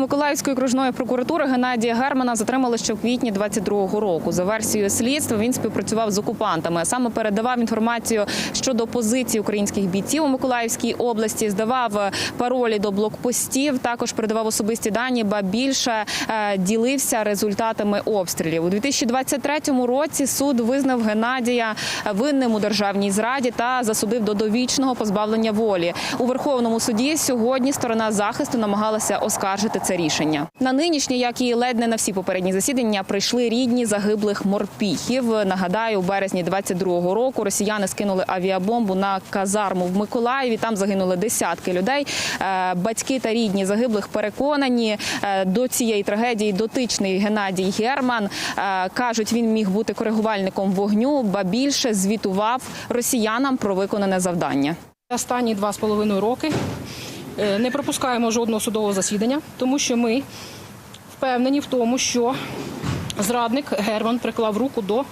Миколаївської окружної прокуратури Геннадія Германа затримали ще в квітні 22-го року. За версією слідства він співпрацював з окупантами. Саме передавав інформацію щодо позиції українських бійців у Миколаївській області, здавав паролі до блокпостів. Також передавав особисті дані, ба більше е, ділився результатами обстрілів. У 2023 році суд визнав Геннадія винним у державній зраді та засудив до довічного позбавлення волі. У Верховному суді сьогодні сторона захисту намагалася оскаржити це рішення. На нинішнє, як і ледь не на всі попередні засідання, прийшли рідні загиблих морпіхів. Нагадаю, у березні 22-го року росіяни скинули авіабомбу на казарму в Миколаєві. Там загинули десятки людей. Е, Батьки та рідні загиблих переконані е, до цієї трагедії дотичний Геннадій Герман Е, кажуть, він міг бути коригувальником вогню, ба більше звітував росіянам про виконане завдання. Останні два з половиною роки не пропускаємо жодного судового засідання, тому що ми впевнені в тому, що зрадник Герман приклав руку до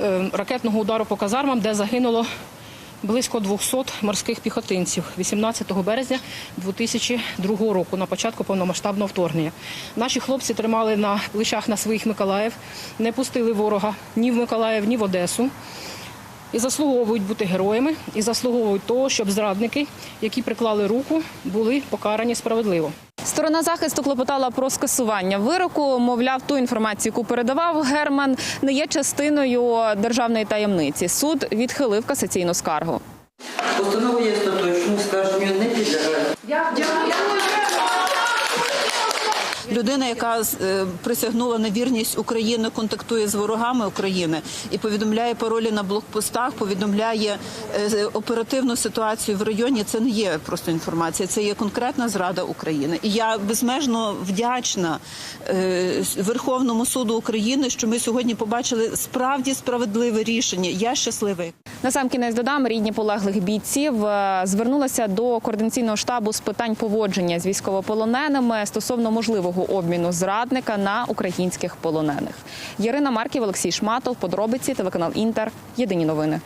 е, ракетного удару по казармам, де загинуло близько 200 морських піхотинців 18 березня 2002 року, на початку повномасштабного вторгнення. Наші хлопці тримали на плечах на своїх Миколаїв, не пустили ворога ні в Миколаїв, ні в Одесу і заслуговують бути героями, і заслуговують того, щоб зрадники, які приклали руку, були покарані справедливо. Сторона захисту клопотала про скасування вироку. Мовляв, ту інформацію, яку передавав Герман, не є частиною державної таємниці. Суд відхилив касаційну скаргу. Постанова людина, яка е, присягнула на вірність України, контактує з ворогами України і повідомляє паролі на блокпостах, повідомляє е, оперативну ситуацію в районі. Це не є просто інформація, це є конкретна зрада України. І я безмежно вдячна е, Верховному суду України, що ми сьогодні побачили справді справедливе рішення. Я щасливий. Насамкінець додам, рідні полеглих бійців звернулася звернулися до координаційного штабу з питань поводження з військовополоненими стосовно можливого обміну зрадника на українських полонених. Ярина Марків, Олексій Шматов, подробиці, телеканал Інтер. Єдині новини.